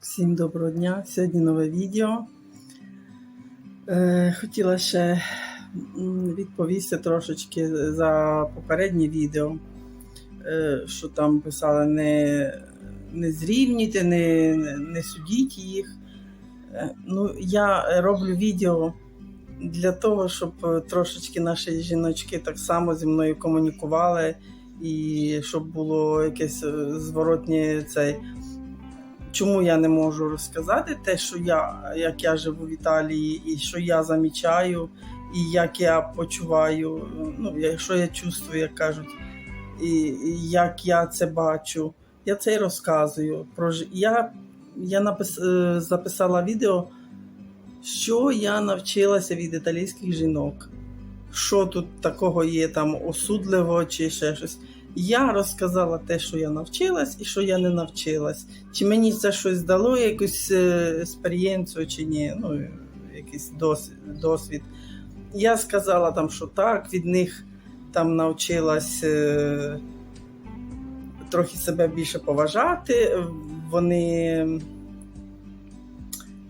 Всім доброго дня! Сьогодні нове відео. Е, хотіла ще відповісти трошечки за попереднє відео, е, що там писали не, не зрівнюйте, не, не судіть їх. Е, ну, я роблю відео для того, щоб трошечки наші жіночки так само зі мною комунікували, і щоб було якесь зворотнє цей. Чому я не можу розказати те, що я, як я живу в Італії, і що я замічаю, і як я почуваю, ну, що я чувствую, як кажуть, і, і як я це бачу. Я це й розказую. Про, я я напис, е, записала відео, що я навчилася від італійських жінок. Що тут такого є там осудливого чи ще щось. Я розказала те, що я навчилась, і що я не навчилась. Чи мені це щось дало, якусь е, експерієнцію, чи ні, ну, якийсь досвід. Я сказала там, що так, від них там навчилась е, трохи себе більше поважати. Вони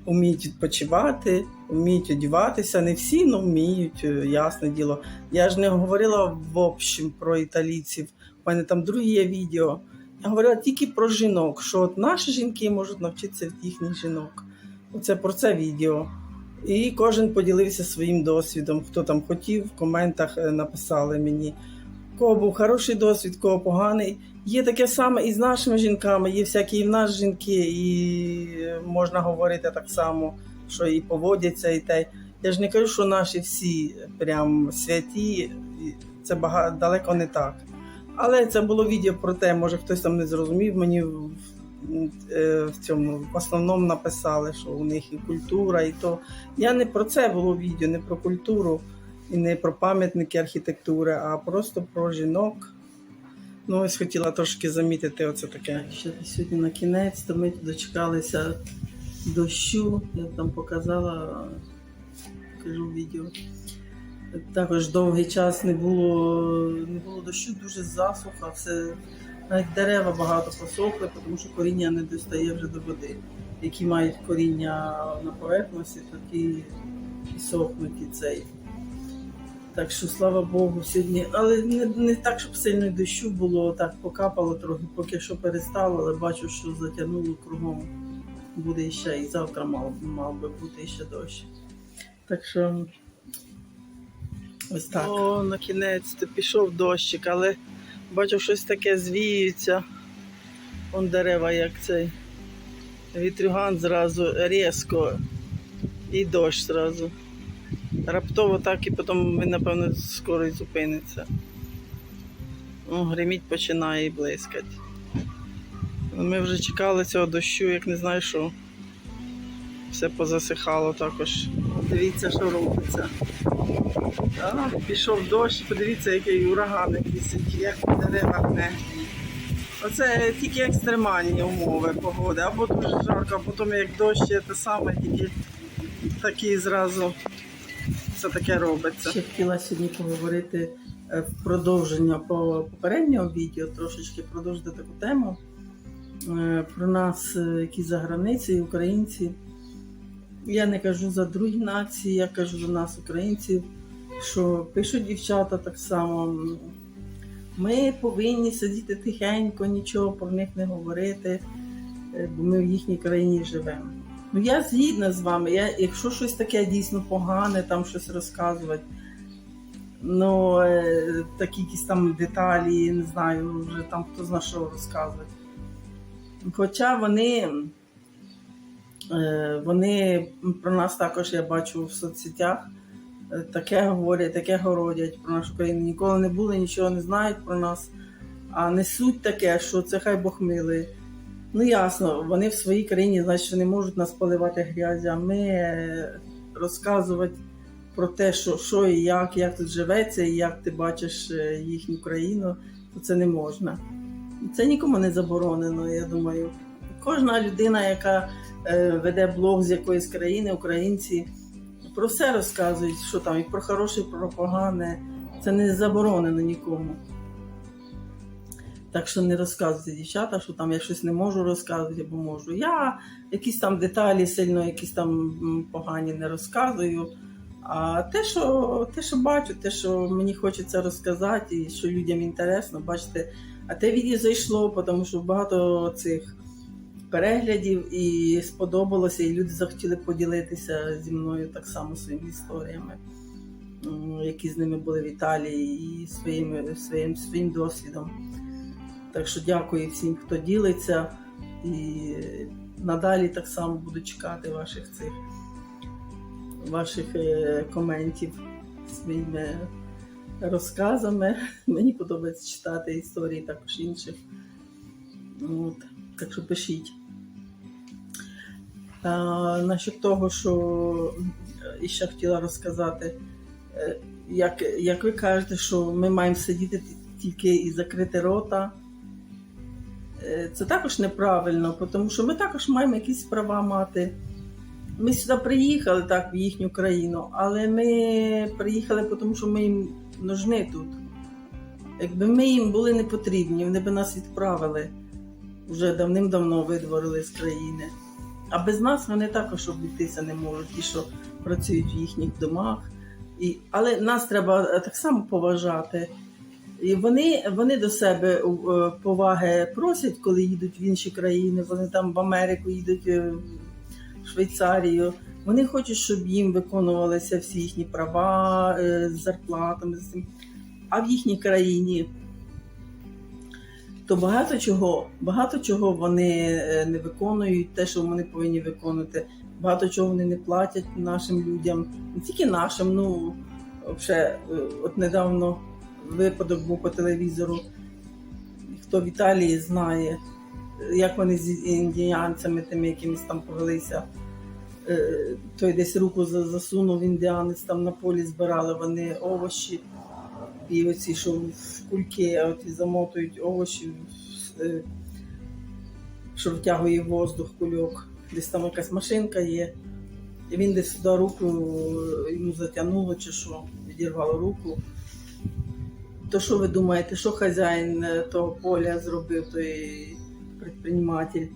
вміють відпочивати, вміють одіватися. Не всі, але вміють, е, ясне діло. Я ж не говорила в общем про італійців. У мене там друге відео. Я говорила тільки про жінок, що от наші жінки можуть навчитися від їхніх жінок. Оце про це відео. І кожен поділився своїм досвідом. Хто там хотів, в коментах е, написали мені. Кого був хороший досвід, кого поганий. Є таке саме і з нашими жінками, є всякі і в нас жінки, і е, можна говорити так само, що і поводяться, і те. Я ж не кажу, що наші всі прям святі, це багато далеко не так. Але це було відео про те, може хтось там не зрозумів. Мені в, е, в цьому в основному написали, що у них і культура, і то. Я не про це було відео, не про культуру і не про пам'ятники архітектури, а просто про жінок. Ну, ось хотіла трошки замітити оце таке. Ще сьогодні на кінець, то ми дочекалися дощу, я там показала, кажу відео. Також довгий час не було, не було дощу, дуже засуха, все, навіть дерева багато посохли, тому що коріння не достає вже до води. Які мають коріння на поверхності, такі і сохнуть і цей. Так що слава Богу, сьогодні. Але не, не так, щоб сильно дощу було, так покапало трохи, поки що перестало, але бачу, що затягнуло кругом. Буде ще і завтра мав, мав би бути ще дощ. Так що ось так. О, на кінець то пішов дощик, але бачу, щось таке звіюється. Вон дерева, як цей. Вітрюган зразу різко і дощ зразу. Раптово так і потім він, напевно, скоро зупиниться. О, гриміть починає і блискать. Ми вже чекали цього дощу, як не знаю що. Все позасихало також. Дивіться, що робиться. Пішов дощ, подивіться, який ураган якийсь, як дерева гне. Оце тільки екстремальні умови погоди. Або дуже жарко, а потім як дощ, те саме, тільки такі зразу все таке робиться. Ще хотіла сьогодні поговорити е, в продовження по попереднього відео, трошечки продовжити таку тему е, про нас, е, які за границею, українці. Я не кажу за другі нації, я кажу за нас, українців, що пишуть дівчата так само. Ми повинні сидіти тихенько, нічого про них не говорити, е, бо ми в їхній країні живемо. Ну я згідна з вами. Я, якщо щось таке дійсно погане, там щось розказувати, ну е, такі якісь там деталі, не знаю, вже там хто зна що розказувати. Хоча вони, е, вони про нас також я бачу в соцсетях. Таке говорять, таке городять про нашу країну. Ніколи не були, нічого не знають про нас, а несуть таке, що це хай Бог милий. Ну ясно, вони в своїй країні, значить, не можуть нас поливати грязю, а ми е, розказувати про те, що, що і як, як тут живеться, і як ти бачиш е, їхню країну, то це не можна. Це нікому не заборонено, я думаю. Кожна людина, яка е, веде блог з якоїсь країни, українці, про все розказують, що там, і про хороше, і про погане. Це не заборонено нікому. Так що не розказуйте, дівчата, що там я щось не можу розказувати або можу. Я якісь там деталі сильно, якісь там погані не розказую. А те, що, те, що бачу, те, що мені хочеться розказати, і що людям інтересно, бачите, а те відео зайшло, тому що багато цих переглядів і сподобалося, і люди захотіли поділитися зі мною так само своїми історіями, які з ними були в Італії, і своїми, своїм, своїм досвідом. Так що дякую всім, хто ділиться, і надалі так само буду чекати ваших цих ваших е, коментів своїми розказами. Мені подобається читати історії також інших. От. Так що пишіть. А, насчет того, що е, ще хотіла розказати, е, як, як ви кажете, що ми маємо сидіти тільки і закрити рота. Е, Це також неправильно, тому що ми також маємо якісь права мати. Ми сюди приїхали так в їхню країну, але ми приїхали, тому що ми їм нужні тут. Якби ми їм були не потрібні, вони б нас відправили вже давним-давно видворили з країни. А без нас вони також обійтися не можуть, ті, що працюють в їхніх домах. І, але нас треба е, так само поважати. І вони, вони до себе е, поваги просять, коли їдуть в інші країни. Вони там в Америку їдуть, е, в Швейцарію. Вони хочуть, щоб їм виконувалися всі їхні права з зарплатами. А в їхній країні то багато чого, багато чого вони е, не виконують, те, що вони повинні виконувати. Багато чого вони не платять нашим людям, не тільки нашим. Ну вже е, от недавно випадок був по телевізору. Хто в Італії знає, е, як вони з індіянцями, тими якимись там повелися. Той десь руку засунув індіанець, там на полі збирали вони овочі. І оці, що в кульки, оці замотують овочі, е, що втягує воздух, кульок. Десь там якась машинка є. І він десь сюди руку е, йому затягнуло чи що, відірвало руку. То що ви думаєте, що хазяїн е, того поля зробив, той предприниматель?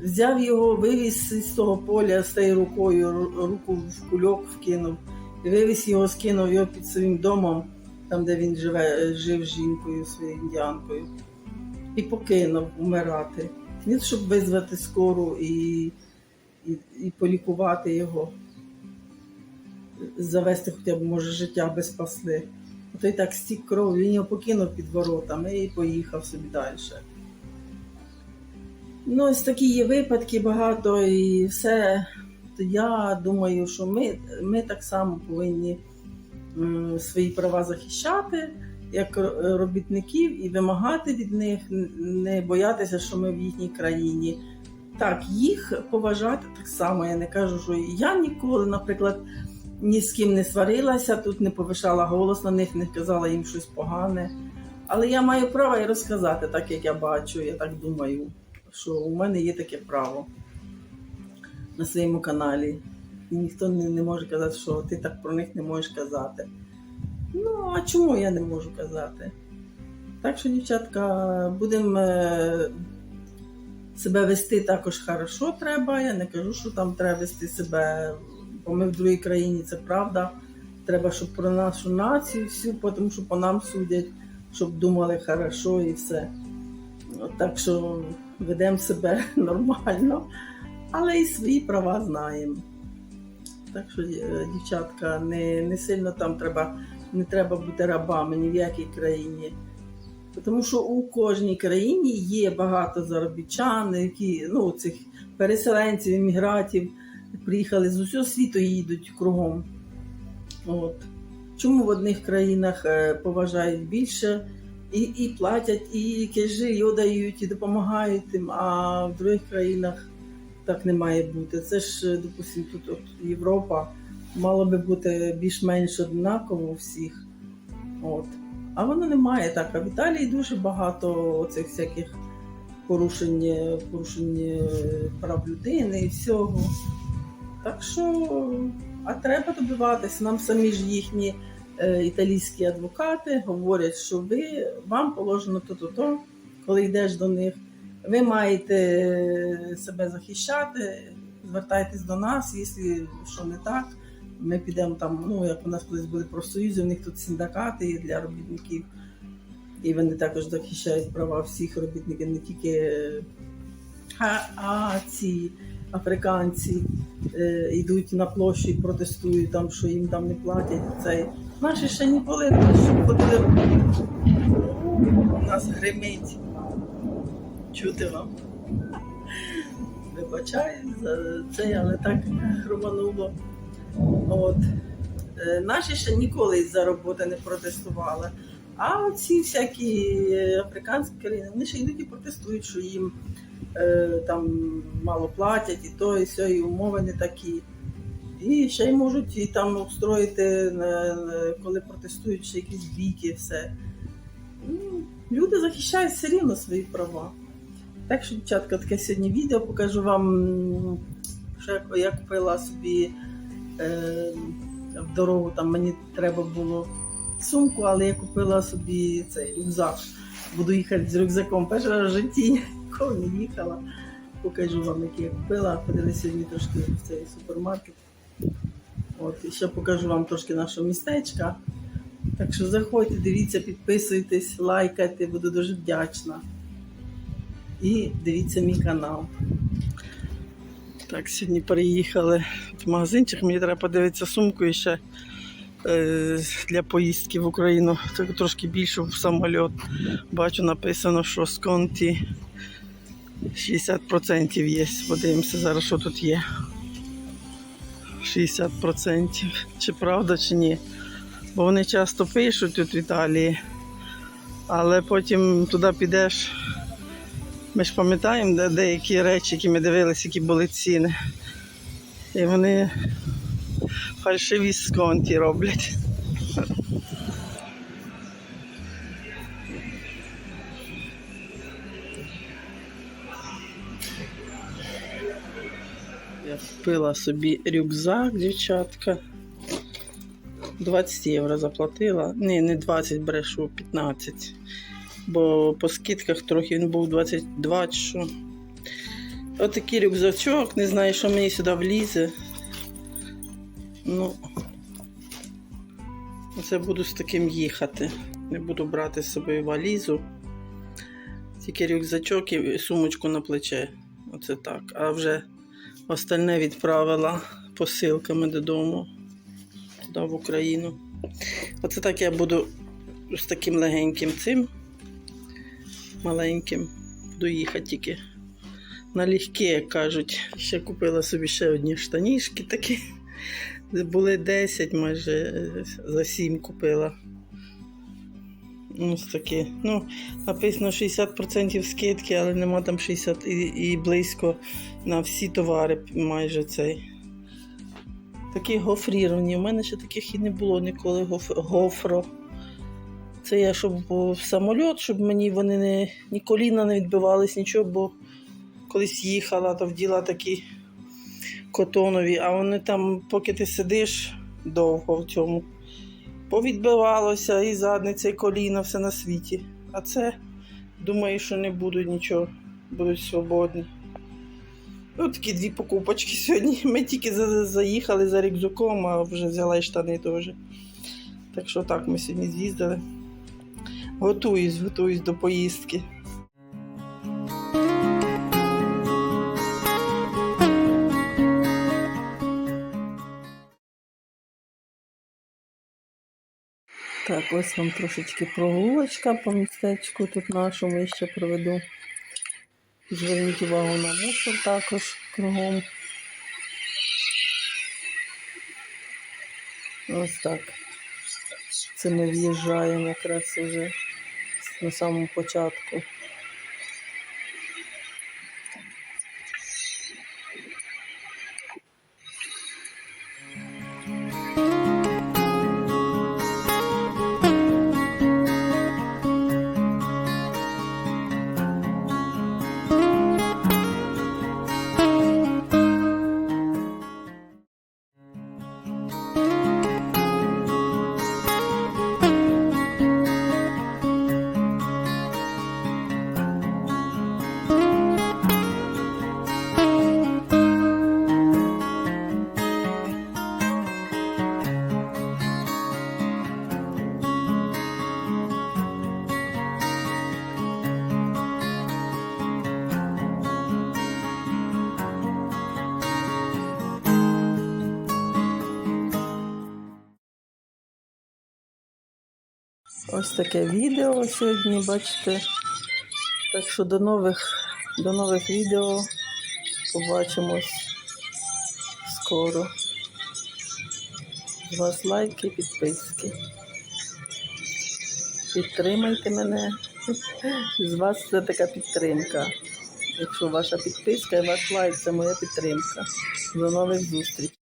Взяв його, вивіз із того поля з тією рукою, руку в кульок вкинув, вивіз його, скинув його під своїм домом, там, де він живе, е, жив з жінкою, своєю індіанкою, і покинув умирати. Ні, щоб визвати скору і, і, і полікувати його, завести хоча б, може, життя би спасли. А той так стік кров, він його покинув під воротами і поїхав собі далі. Ну, ось такі є випадки багато, і все. То я думаю, що ми, ми так само повинні свої права захищати як робітників і вимагати від них, не боятися, що ми в їхній країні. Так, їх поважати так само. Я не кажу, що я ніколи, наприклад, ні з ким не сварилася, тут не повишала голос на них, не казала їм щось погане. Але я маю право і розказати, так як я бачу, я так думаю, що у мене є таке право на своєму каналі. І ніхто не, не може казати, що ти так про них не можеш казати. Ну, а чому я не можу казати? Так що, дівчатка, будемо е, себе вести також хорошо треба. Я не кажу, що там треба вести себе, бо ми в другій країні, це правда. Треба, щоб про нашу націю всю, тому що по нам судять, щоб думали хорошо і все. Так що ведемо себе нормально, але і свої права знаємо. Так що, е, дівчатка, не, не сильно там треба, не треба бути рабами ні в якій країні. Тому що у кожній країні є багато заробітчан, які ну, цих переселенців, іммігрантів, приїхали з усього світу і їдуть кругом. От. Чому в одних країнах е, поважають більше і, і платять, і кежи дають, і допомагають тим, а в других країнах так не має бути. Це ж, е, допустимо, тут от Європа мало би бути більш-менш однаково всіх. От. А воно немає так. А в Італії дуже багато цих всяких порушень, е, порушень е, прав людини і всього. Так що, а треба добиватися. Нам самі ж їхні е, італійські адвокати говорять, що ви вам положено то-то, то, коли йдеш до них, ви маєте е, себе захищати, звертайтесь до нас, якщо що не так. Ми підемо там, ну як у нас колись були профсоюзи, у них тут синдикати є для робітників. І вони також захищають права всіх робітників, не тільки е, а, ці африканці е, йдуть на площу і протестують, там, що їм там не платять. Цей. Наші ще не ходили. У нас гримить. Чути вам. Вибачаю за це, але так хромануло. От. Е, Наші ще ніколи із-за роботи не протестували. А ці всякі африканські країни, вони ще йдуть протестують, що їм е, там мало платять, і то, і все, і умови не такі. І ще й можуть і там устроїти, е, е, коли протестують, ще якісь бійки, все. Ну, люди захищають все рівно свої права. Так що, дівчатка, таке сьогодні відео покажу вам, що я, купила собі е, в дорогу, там мені треба було сумку, але я купила собі цей рюкзак. Буду їхати з рюкзаком. Перший в житті ніколи не їхала. Покажу вам, який я купила. Ходили сьогодні трошки в цей супермаркет. От, і ще покажу вам трошки нашого містечка. Так що заходьте, дивіться, підписуйтесь, лайкайте, буду дуже вдячна. І дивіться мій канал. Так, сьогодні переїхали в магазинчик. Мені треба подивитися сумку і ще е, для поїздки в Україну. Так трошки більше в самоліт. Бачу, написано, що з конті 60% є. Подивимося зараз, що тут є. 60%. Чи правда, чи ні. Бо вони часто пишуть тут в Італії, але потім туди підеш. Ми ж пам'ятаємо де деякі речі, які ми дивилися, які були ціни. І вони фальшиві сконті роблять. Я купила собі рюкзак, дівчатка. 20 євро заплатила. Ні, не 20 брешу, 15. Бо по скидках трохи він був 22 чи що. Отакий рюкзачок, не знаю, що мені сюди влізе. Ну, це буду з таким їхати. Не буду брати з собою валізу. Тільки рюкзачок і сумочку на плече. Оце так. А вже остальне відправила посилками додому, туди в Україну. Оце так я буду з таким легеньким цим, маленьким. Буду їхати тільки налегке, як кажуть. Ще купила собі ще одні штанішки такі. Були 10 майже за 7 купила. Ось такі. Ну, написано 60% скидки, але нема там 60 і, і близько на всі товари майже цей. Такі гофріровані. У мене ще таких і не було ніколи гоф... гофро. Це я щоб в самоліт, щоб мені вони не, ні коліна не відбивались, нічого, бо колись їхала, то вділа такі котонові, а вони там, поки ти сидиш довго в цьому, повідбивалося і задниця, і коліна, все на світі. А це думаю, що не будуть нічого, будуть свободні. Ну, такі дві покупочки сьогодні. Ми тільки за- заїхали за рюкзаком, а вже взяла і штани теж. Так що так, ми сьогодні з'їздили. Готуюсь, готуюсь до поїздки. Так, ось вам трошечки прогулочка по містечку тут нашому ще проведу. Зверніть увагу на мусор також кругом. Ось так. Це ми в'їжджаємо якраз вже на самому початку. Ось таке відео сьогодні, бачите. Так що до нових, до нових відео побачимось скоро. З вас лайки, підписки. Підтримайте мене. З вас це така підтримка. Якщо ваша підписка і ваш лайк це моя підтримка. До нових зустрічей.